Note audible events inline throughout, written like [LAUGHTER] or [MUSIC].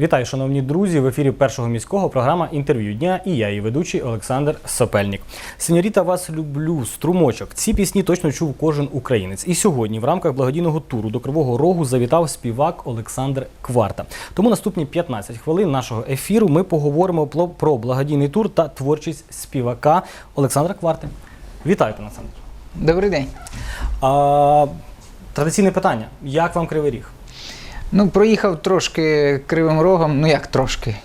Вітаю, шановні друзі! В ефірі першого міського програма інтерв'ю дня і я, її ведучий Олександр Сопельник. Сеньоріта, вас люблю, струмочок. Ці пісні точно чув кожен українець. І сьогодні, в рамках благодійного туру до Кривого Рогу, завітав співак Олександр Кварта. Тому наступні 15 хвилин нашого ефіру ми поговоримо про благодійний тур та творчість співака Олександра Кварти. Вітаю, пане Олександр. Добрий день. А, традиційне питання: як вам Кривий Ріг? Ну, проїхав трошки кривим рогом, ну як трошки.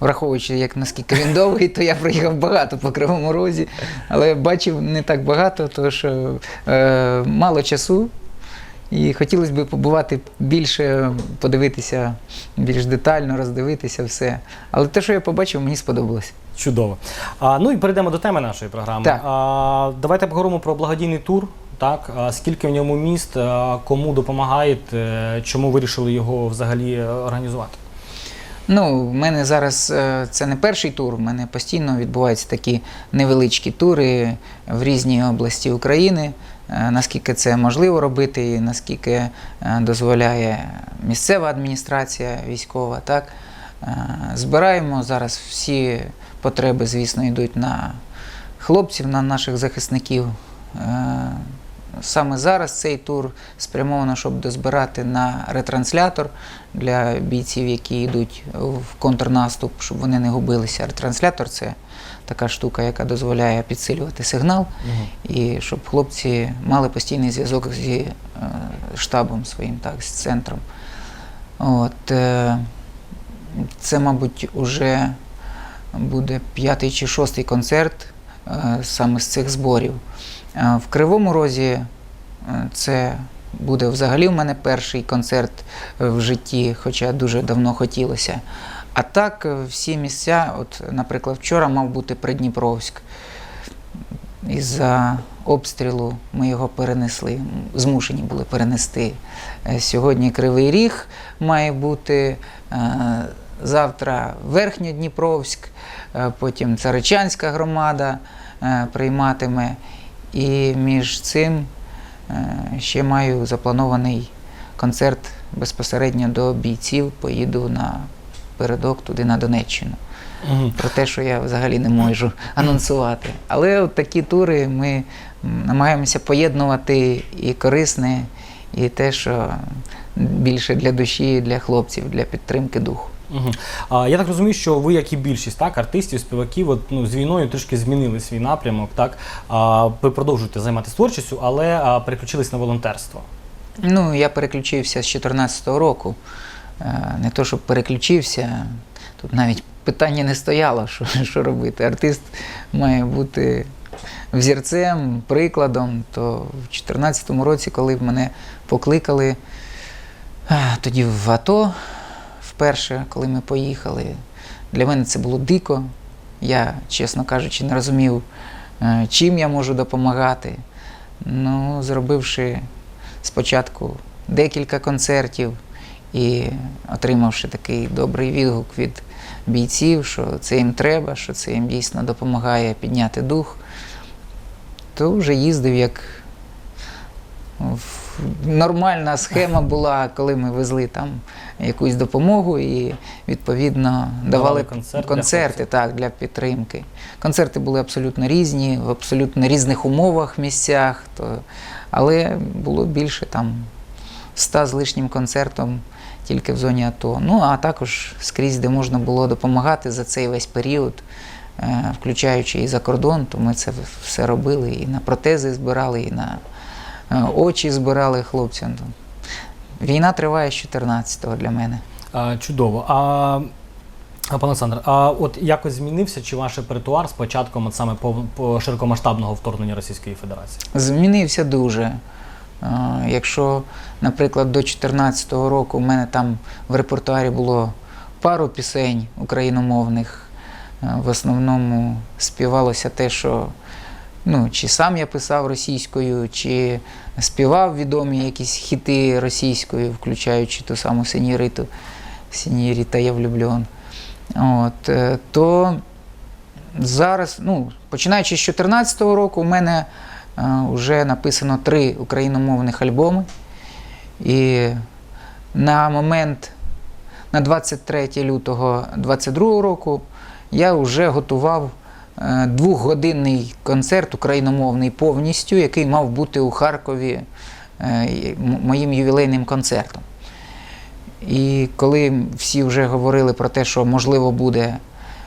Враховуючи, як наскільки він довгий, то я проїхав багато по кривому розі, але бачив не так багато, тому що е, мало часу. І хотілося б побувати більше, подивитися більш детально, роздивитися все. Але те, що я побачив, мені сподобалось. Чудово. А, ну і перейдемо до теми нашої програми. Так. А, давайте поговоримо про благодійний тур. Так, скільки в ньому міст, кому допомагаєте, чому вирішили його взагалі е, організувати? Ну, в мене зараз е, це не перший тур, в мене постійно відбуваються такі невеличкі тури в різні області України. Е, Наскільки це можливо робити, і наскільки дозволяє місцева адміністрація військова, так збираємо зараз всі потреби, звісно, йдуть на хлопців, на наших захисників. Саме зараз цей тур спрямовано, щоб дозбирати на ретранслятор для бійців, які йдуть в контрнаступ, щоб вони не губилися. Ретранслятор це така штука, яка дозволяє підсилювати сигнал, і щоб хлопці мали постійний зв'язок зі е, штабом своїм, так, з центром. От, е, це, мабуть, уже буде п'ятий чи шостий концерт е, саме з цих зборів. В Кривому Розі е, це буде взагалі в мене перший концерт в житті, хоча дуже давно хотілося. А так, е, всі місця, от, наприклад, вчора мав бути Придніпровськ. Із-за обстрілу ми його перенесли, змушені були перенести. Е, Сьогодні Кривий Ріг має бути, завтра Верхньодніпровськ, потім Царичанська громада прийматиме. І між цим е, ще маю запланований концерт безпосередньо до бійців. Поїду на передок туди на Донеччину про те, що я взагалі не можу анонсувати. Але от такі тури ми намагаємося поєднувати і корисне, і те, що більше для душі, для хлопців, для підтримки духу. Мгм. А, я так розумію, що ви, як і більшість так, артистів, співаків, от, ну, з війною трішки змінили свій напрямок. Так? А, ви продовжуєте займатися творчістю, але а, переключились на волонтерство. Ну, я переключився з 2014 року. Е, Не то, щоб переключився, тут навіть питання не стояло, що, що робити. Артист має бути взірцем, прикладом. То в 2014 році, коли мене покликали е, тоді в АТО, вперше, коли ми поїхали, для мене це було дико. Я, чесно кажучи, не розумів, е, чим я можу допомагати. Ну, зробивши спочатку декілька концертів і отримавши такий добрий відгук від бійців, що це їм треба, що це їм дійсно допомагає підняти дух, то вже їздив як нормальна схема була, коли ми везли там якусь допомогу і відповідно давали концерт концерти хлопців. так, для підтримки. Концерти були абсолютно різні, в абсолютно різних умовах, місцях, то, але було більше там ста з лишнім концертом тільки в зоні АТО. Ну а також скрізь, де можна було допомагати за цей весь період, е, включаючи і за кордон, то ми це все робили і на протези збирали, і на е, очі збирали хлопцям. Війна триває з 14-го для мене. А, чудово. А, пане Олександр, а от якось змінився чи ваш репертуар з початком от саме по, по широкомасштабного вторгнення Російської Федерації? Змінився дуже. Якщо, наприклад, до 2014 року в мене там в репертуарі було пару пісень україномовних, в основному співалося те, що ну, чи сам я писав російською, чи співав відомі якісь хіти російською, включаючи ту саму Сеніриту, Сеніріта я влюблен. От, е, то зараз, ну, починаючи з 2014 року, у мене вже написано три україномовних альбоми. І на момент на 23 лютого 22 року я вже готував е, двохгодинний концерт україномовний повністю, який мав бути у Харкові е, моїм ювілейним концертом. І коли всі вже говорили про те, що можливо буде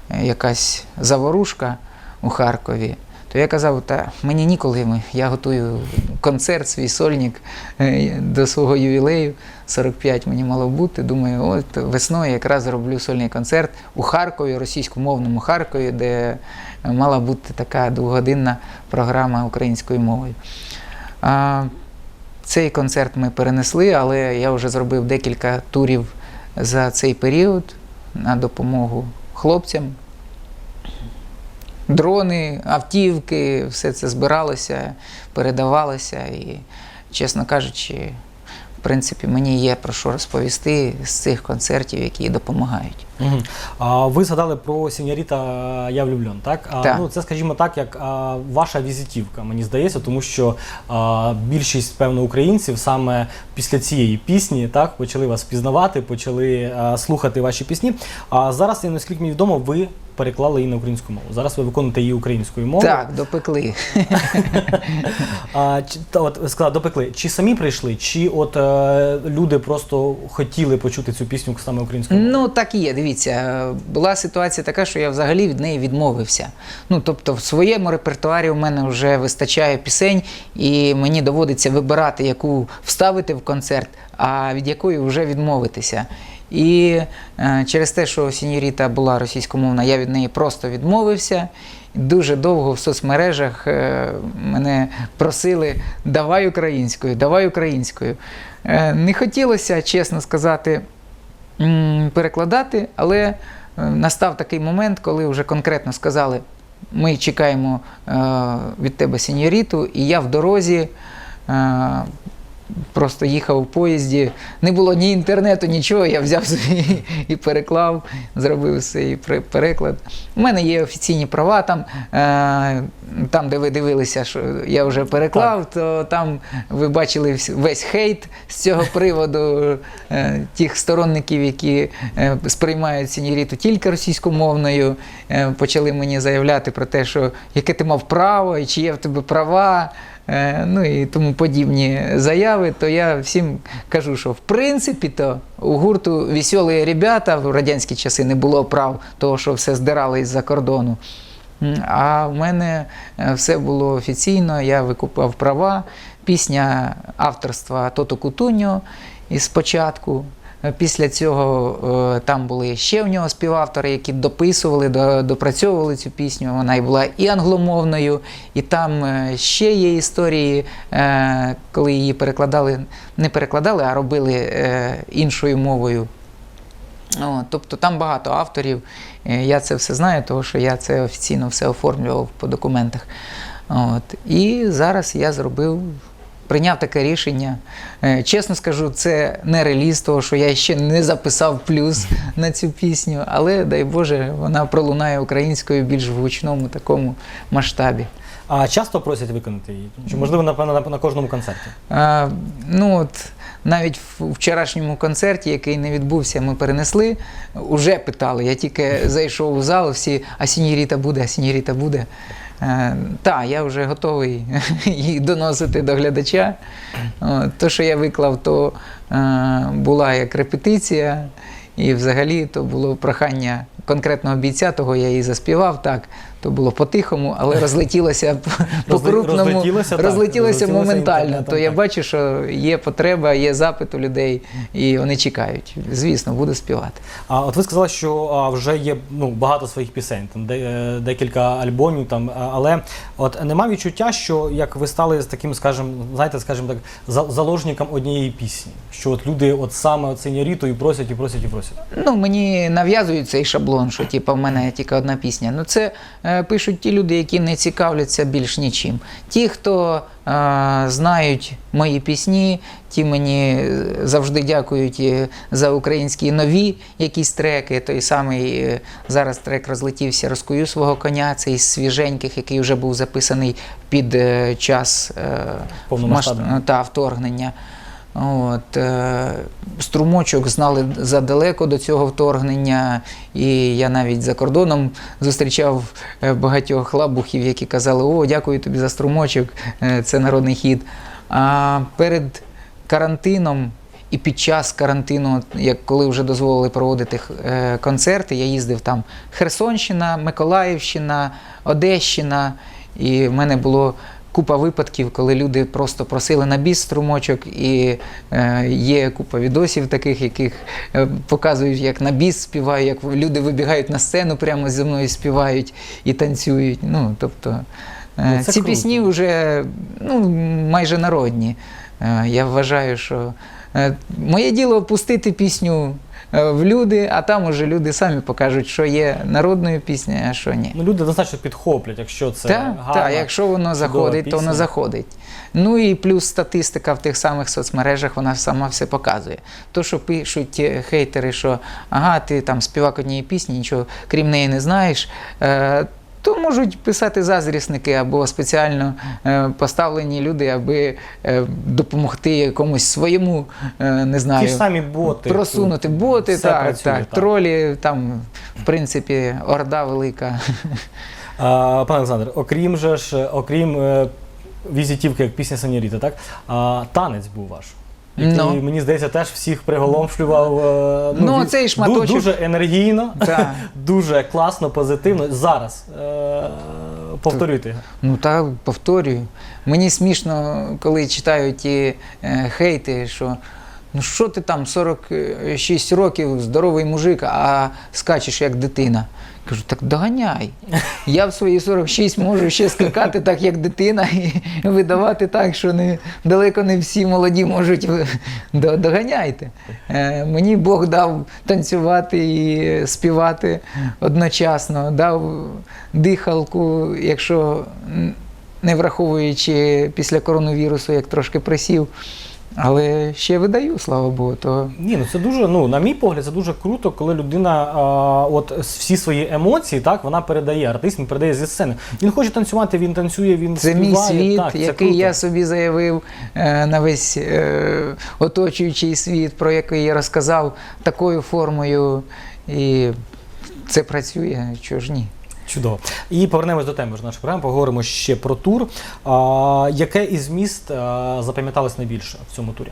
е, якась заворушка у Харкові, то я казав, та мені ніколи, я готую концерт, свій сольник е, до свого ювілею. 45 мені мало бути. Думаю, от весною якраз зроблю сольний концерт у Харкові, російськомовному Харкові, де мала бути така двогодинна програма українською мовою. Цей концерт ми перенесли, але я вже зробив декілька турів за цей період на допомогу хлопцям. Дрони, автівки, все це збиралося, передавалося. І, чесно кажучи, принципі, мені є про що розповісти з цих концертів, які допомагають. Мгм. А ви згадали про сеньоріта Я влюблен, так? А, Так. Ну, це, скажімо так, як а, ваша візитівка, мені здається, тому що а, більшість, певно, українців саме після цієї пісні так, почали вас пізнавати, почали а, слухати ваші пісні. А зараз, наскільки мені відомо, ви переклали її на українську мову. Зараз ви виконуєте її українською мовою. Так, допекли. [LAUGHS] А, чи, та, от, сказала, допекли. Чи самі прийшли, чи от е, люди просто хотіли почути цю пісню саме українською мовою? Ну, так і є. Дивіться, е, була ситуація така, що я взагалі від неї відмовився. Ну, тобто, в своєму репертуарі у мене вже вистачає пісень, і мені доводиться вибирати, яку вставити в концерт, а від якої вже відмовитися. І е, через те, що Сіньоріта була російськомовна, я від неї просто відмовився. Дуже довго в соцмережах е, мене просили давай українською, давай українською. Е, не хотілося, чесно сказати, перекладати, але настав такий момент, коли вже конкретно сказали: ми чекаємо від тебе сеньоріту, і я в дорозі. Просто їхав у поїзді, не було ні інтернету, нічого. Я взяв собі і переклав, зробив пре- переклад. У мене є офіційні права там, е, там, де ви дивилися, що я вже переклав, то там ви бачили весь хейт з цього приводу е, тих сторонників, які е, сприймають сіньоріту тільки російськомовною, почали мені заявляти про те, що яке ти мав право, і чи є в тебе права. Е, Ну і тому подібні заяви, то я всім кажу, що в принципі то у гурту веселі ребята в радянські часи не було прав того, що все здирали із-за кордону. А в мене е, все було офіційно, я викупав права. Пісня авторства Тото Кутуньо із спочатку. Після цього е, там були ще в нього співавтори, які дописували, допрацьовували цю пісню. Вона і була і англомовною, і там е, ще є історії, е, коли її перекладали, не перекладали, а робили іншою мовою. Тобто там багато авторів. Я це все знаю, тому що я це офіційно все оформлював по документах. От. І зараз я зробив, прийняв таке рішення. Е, Чесно скажу, це не реліз, того, що я ще не записав плюс на цю пісню, але дай Боже, вона пролунає українською більш в гучному такому масштабі. А часто просять виконати її? Чи можливо напевно на, на кожному концерті? А, ну от навіть в вчорашньому концерті, який не відбувся, ми перенесли. Уже питали. Я тільки зайшов у зал, всі а сіньоріта буде, а сіньоріта буде. Е, та, я вже готовий [LAUGHS] її доносити до глядача. То, що я виклав, то е, була як репетиція, і взагалі то було прохання конкретного бійця, того я і заспівав. Так, то було по-тихому, але розлетілося [LAUGHS] по- крупному, розлетілося, розлетілося моментально. інтернетом, То я так. бачу, що є потреба, є запит у людей, і вони чекають. Звісно, буду співати. А от ви сказали, що вже є ну, багато своїх пісень, там е, декілька альбомів, там, але от нема відчуття, що як ви стали з таким, скажімо, знаєте, скажімо так, заложником однієї пісні, що от люди от саме от сеньоріту і просять, і просять, і просять. Ну, мені нав'язують цей шаблон, що типу, в мене тільки одна пісня. Ну, це е, пишуть ті люди, які не цікавляться більш нічим. Ті, хто е, знають мої пісні, ті мені е, завжди дякують е, за українські нові якісь треки. Той самий е, зараз трек розлетівся Розкую свого коня, цей з свіженьких, який вже був записаний під е, час е, Повномасштабного. та, вторгнення. От, е, струмочок знали задалеко до цього вторгнення, і я навіть за кордоном зустрічав е, багатьох лабухів, які казали: О, дякую тобі за струмочок, е, це народний хід. А перед карантином і під час карантину, як коли вже дозволили проводити концерти, я їздив там Херсонщина, Миколаївщина, Одещина, і в мене було. Купа випадків, коли люди просто просили на біс струмочок, і е, є купа відосів таких, яких е, показують, як на біс співаю, як люди вибігають на сцену, прямо зі мною співають і танцюють. Ну, тобто, е, Ну, ці круто. пісні вже ну, майже народні. Я вважаю, що моє діло пустити пісню в люди, а там уже люди самі покажуть, що є народною піснею, а що ні. Ну, люди однозначно підхоплять, якщо це та, гарна. Так, якщо воно заходить, то воно заходить. Ну і плюс статистика в тих самих соцмережах, вона сама все показує. То, що пишуть е, хейтери, що ага, ти там співак однієї пісні, нічого крім неї не знаєш. То можуть писати заздрісники або спеціально е, поставлені люди, аби е, допомогти якомусь своєму, е, не знаю, Ті ж самі боти. просунути боти, так, працює, так, тролі, там, в принципі, орда велика. А, пане Олександр, окрім же ж, окрім візитівки, як пісня Сеньоріта, так? А, танець був ваш. Який, Ну. мені здається, теж всіх приголомшлював. е, Ну, від- цей шматочок- Дуже енергійно, Так. [LAUGHS] дуже класно, позитивно. Зараз е, повторюйте. його. Ну так, повторюю. Мені смішно, коли читаю ті е, хейти, що ну що ти там 46 років, здоровий мужик, а скачеш як дитина. Кажу, так доганяй. Я в свої 46 можу ще скакати так, як дитина, і видавати так, що не, далеко не всі молоді можуть. Доганяйте. Е, мені Бог дав танцювати і співати одночасно, дав дихалку, якщо не враховуючи після коронавірусу, як трошки присів. Але ще видаю, слава Богу. То Ні, ну це дуже, ну, на мій погляд, це дуже круто, коли людина а, от всі свої емоції, так, вона передає, артист він передає зі сцени. Він хоче танцювати, він танцює, він Це співає. мій світ, так, це який круто. я собі заявив е, на весь е, оточуючий світ, про який я розказав такою формою. І це працює, чого ж ні. Чудово. І повернемось до теми нашої програми, поговоримо ще про тур. А, яке із міст запам'яталось найбільше в цьому турі?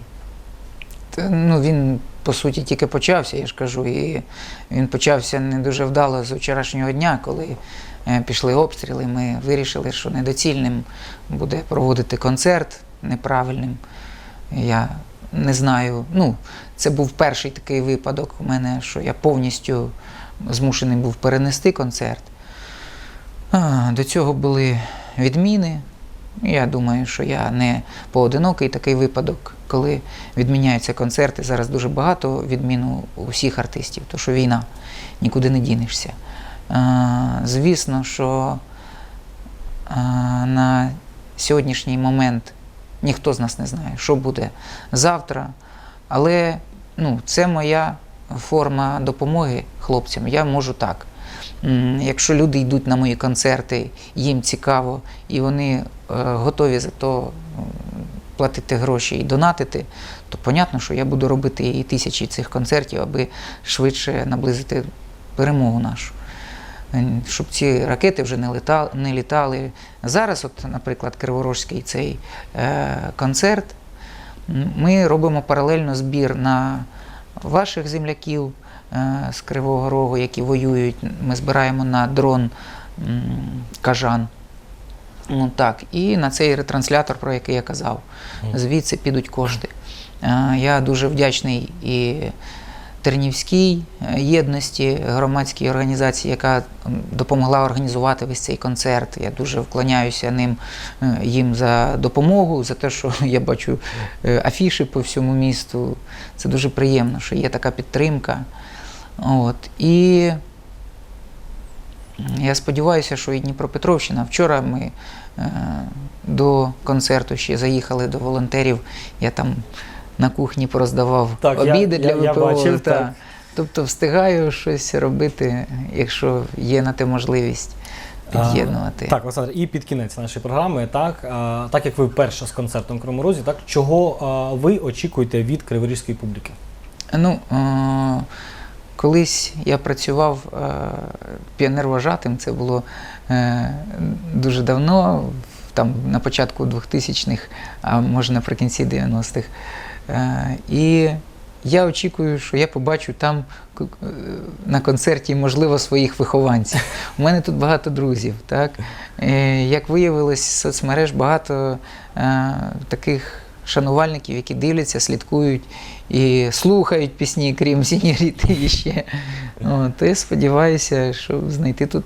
Ну, він, по суті, тільки почався, я ж кажу. І він почався не дуже вдало з вчорашнього дня, коли е, пішли обстріли. Ми вирішили, що недоцільним буде проводити концерт неправильним. Я не знаю. Ну, це був перший такий випадок у мене, що я повністю змушений був перенести концерт. До цього були відміни. Я думаю, що я не поодинокий такий випадок, коли відміняються концерти. Зараз дуже багато відмін у усіх артистів, тому що війна, нікуди не дінешся. Звісно, що на сьогоднішній момент ніхто з нас не знає, що буде завтра. Але ну, це моя форма допомоги хлопцям. Я можу так. Якщо люди йдуть на мої концерти, їм цікаво, і вони е, готові за то платити гроші і донатити, то понятно, що я буду робити і тисячі цих концертів, аби швидше наблизити перемогу нашу. Щоб ці ракети вже не літали. Не літали. Зараз, от, наприклад, Криворожський цей е, концерт, ми робимо паралельно збір на ваших земляків з Кривого Рогу, які воюють. Ми збираємо на дрон кажан. Ну, так, і на цей ретранслятор, про який я казав, звідси підуть кошти. Е, Я дуже вдячний і Тернівській е, єдності, громадській організації, яка допомогла організувати весь цей концерт. Я дуже вклоняюся ним е, їм за допомогу, за те, що [LAUGHS] я бачу е, афіші по всьому місту. Це дуже приємно, що є така підтримка. От. І я сподіваюся, що і Дніпропетровщина. Вчора ми е, до концерту ще заїхали до волонтерів. Я там на кухні пороздавав Так, я- обіди для я- я бачив, та. так. Тобто встигаю щось робити, якщо є на те можливість. під'єднувати. А, так, Олександр, і під кінець нашої програми, так, а, так як ви вперше з концертом в Кривому Розі, так, чого а, ви очікуєте від криворізької публіки? Ну, е, колись я працював е, піонервожатим, це було е, дуже давно, там на початку 2000-х, а може наприкінці 90-х. Е, і я очікую, що я побачу там на концерті, можливо, своїх вихованців. У мене тут багато друзів. Так? Як виявилось, соцмереж багато таких шанувальників, які дивляться, слідкують і слухають пісні, крім сіньоріти і ще. О, то я сподіваюся, що знайти тут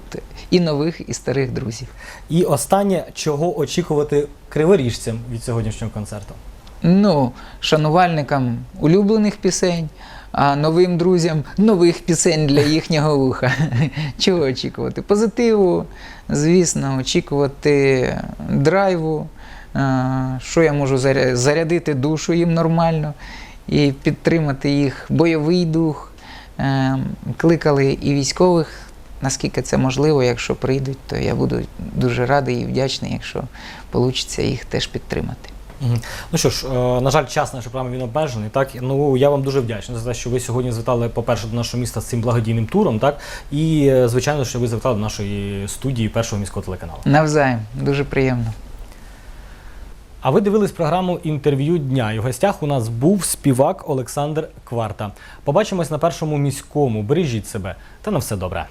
і нових, і старих друзів. І останнє, чого очікувати криворіжцям від сьогоднішнього концерту? Ну, шанувальникам улюблених пісень, а новим друзям нових пісень для їхнього вуха. [LAUGHS] Чого очікувати? Позитиву, звісно, очікувати драйву, що я можу заря- зарядити душу їм нормально і підтримати їх бойовий дух. Е, Кликали і військових, наскільки це можливо, якщо прийдуть, то я буду дуже радий і вдячний, якщо вийде їх теж підтримати. Ну що ж, е, на жаль, час нашої програми він обмежений. Так ну я вам дуже вдячний за те, що ви сьогодні звітали, по-перше, до нашого міста з цим благодійним туром, так і е, звичайно, що ви завітали до нашої студії першого міського телеканалу. Навзаєм, дуже приємно. А ви дивились програму інтерв'ю дня. І в гостях у нас був співак Олександр Кварта. Побачимось на першому міському. Бережіть себе та на все добре.